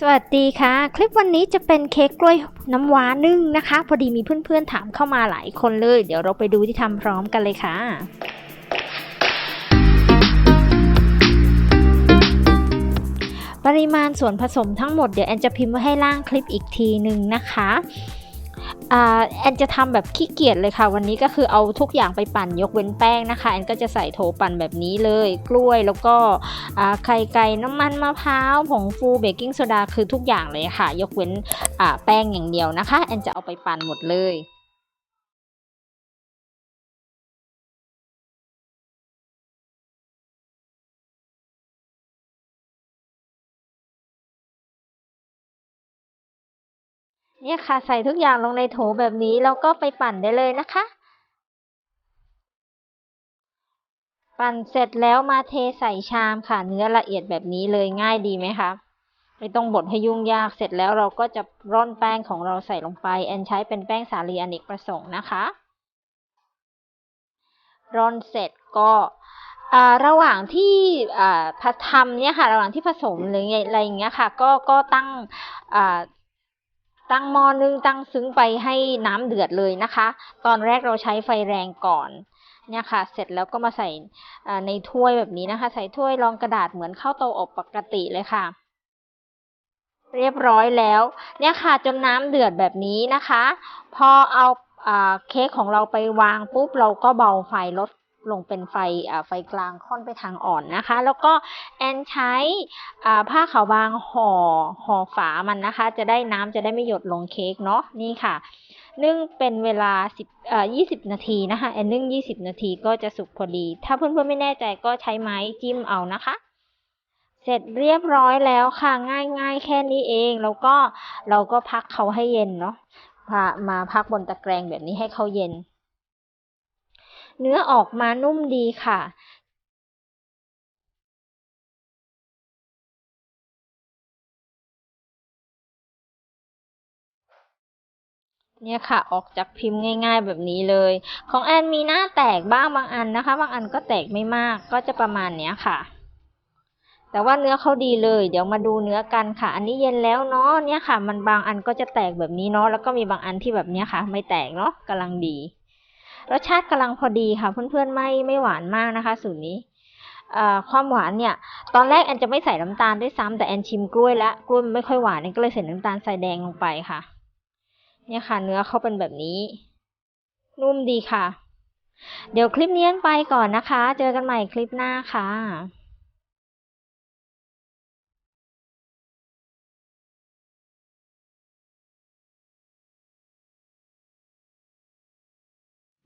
สวัสดีค่ะ คลิปวันนี้จะเป็นเค้กกล้วยน้ำว้านึ่งนะคะ พอดีมีเพื่อนๆถามเข้ามาหลายคนเลย เดี๋ยวเราไปดูที่ทำพร้อมกันเลยค่ะปริมาณส่วนผสมทั้งหมดเดี๋ยวแอนจะพิมพ์ไว้ให้ล่างคลิปอีกทีหนึ่งนะคะ แอนจะทำแบบขี้เกียจเลยค่ะ วันนี้ก็คือเอาทุกอย่างไปปั่นยกเว้นแป้งนะคะแอนก็จะใส่โถปั่นแบบนี้เลย กล้วยแล้วก็ไข่ไก่น้ำมันมะพร้าวผงฟูเบกกิ้งโซดาคือทุกอย่างเลยค่ะ ยกเว้นแป้งอย่างเดียวนะคะแอนจะเอาไปปั่นหมดเลย เนี่ยค่ะใส่ทุกอย่างลงในโถแบบนี้แล้วก็ไปปั่นได้เลยนะคะ ปั่นเสร็จแล้วมาเทใส่ชามค่ะ เนื้อละเอียดแบบนี้เลยง่ายดีไหมคะไม่ต้องบดให้ยุ่งยากเสร็จแล้วเราก็จะร่อนแป้งของเราใส่ลงไป แอนใช้เป็นแป้งสาลีอเนกประสงค์นะคะ ร่อนเสร็จก็ระหว่างที่ทำเนี่ยค่ะ ระหว่างที่ผสมหรืออะไรอย่างเงี้ยค่ะ ก็ก็ตั้งอ่า ตั้งหม้อนึ่งตั้งซึ้งไปให้น้ำเดือดเลยนะคะ ตอนแรกเราใช้ไฟแรงก่อนเนี่ยค่ะ เสร็จแล้วก็มาใส่ในถ้วยแบบนี้นะคะ ใส่ถ้วยรองกระดาษเหมือนข้าวเตาอบปกติเลยค่ะ เรียบร้อยแล้ว เนี่ยค่ะจนน้ำเดือดแบบนี้นะคะ พอเอาเค้กของเราไปวางปุ๊บเราก็เบาไฟลด ลงเป็นไฟไฟกลางค่อนไปทางอ่อนนะคะ แล้วก็แอนใช้ผ้าขาวบางห่อห่อฝามันนะคะ จะได้น้ำจะได้ไม่หยดลงเค้กเนาะนี่ค่ะนึ่งเป็นเวลา10เอ่อ20 นาทีนะคะแอนนึ่ง 20 นาทีก็จะสุกพอดี ถ้าเพื่อนๆไม่แน่ใจก็ใช้ไม้จิ้มเอานะคะ เสร็จเรียบร้อยแล้วค่ะง่ายๆ แค่นี้เอง แล้วก็เราก็พักเขาให้เย็นเนาะมาพักบนตะแกรงแบบนี้ให้เขาเย็น เนื้อออกมานุ่มดีค่ะเนี่ยค่ะ ออกจากพิมพ์ง่าย ๆ แบบนี้เลย ของแอนมีหน้าแตกบ้างบางอันนะคะ บางอันก็แตกไม่มากก็จะประมาณเนี้ยค่ะ แต่ว่าเนื้อเขาดีเลย เดี๋ยวมาดูเนื้อกันค่ะ อันนี้เย็นแล้วเนาะเนี่ยค่ะ มันบางอันก็จะแตกแบบนี้เนาะแล้วก็มีบางอันที่แบบเนี้ยค่ะ ไม่แตกเนาะกำลังดี รสชาติกำลังพอดีค่ะ เพื่อนๆไม่ไม่หวานมากนะคะ สูตรนี้ความหวานเนี่ย ตอนแรกแอนจะไม่ใส่น้ำตาลด้วยซ้ำแต่แอนชิมกล้วยแล้วกล้วยมันไม่ค่อยหวานแอนก็เลยใส่น้ำตาลใส่แดงลงไปค่ะ เนี่ยค่ะ เนื้อเขาเป็นแบบนี้ นุ่มดีค่ะ เดี๋ยวคลิปนี้ไปก่อนนะคะ เจอกันใหม่คลิปหน้าค่ะ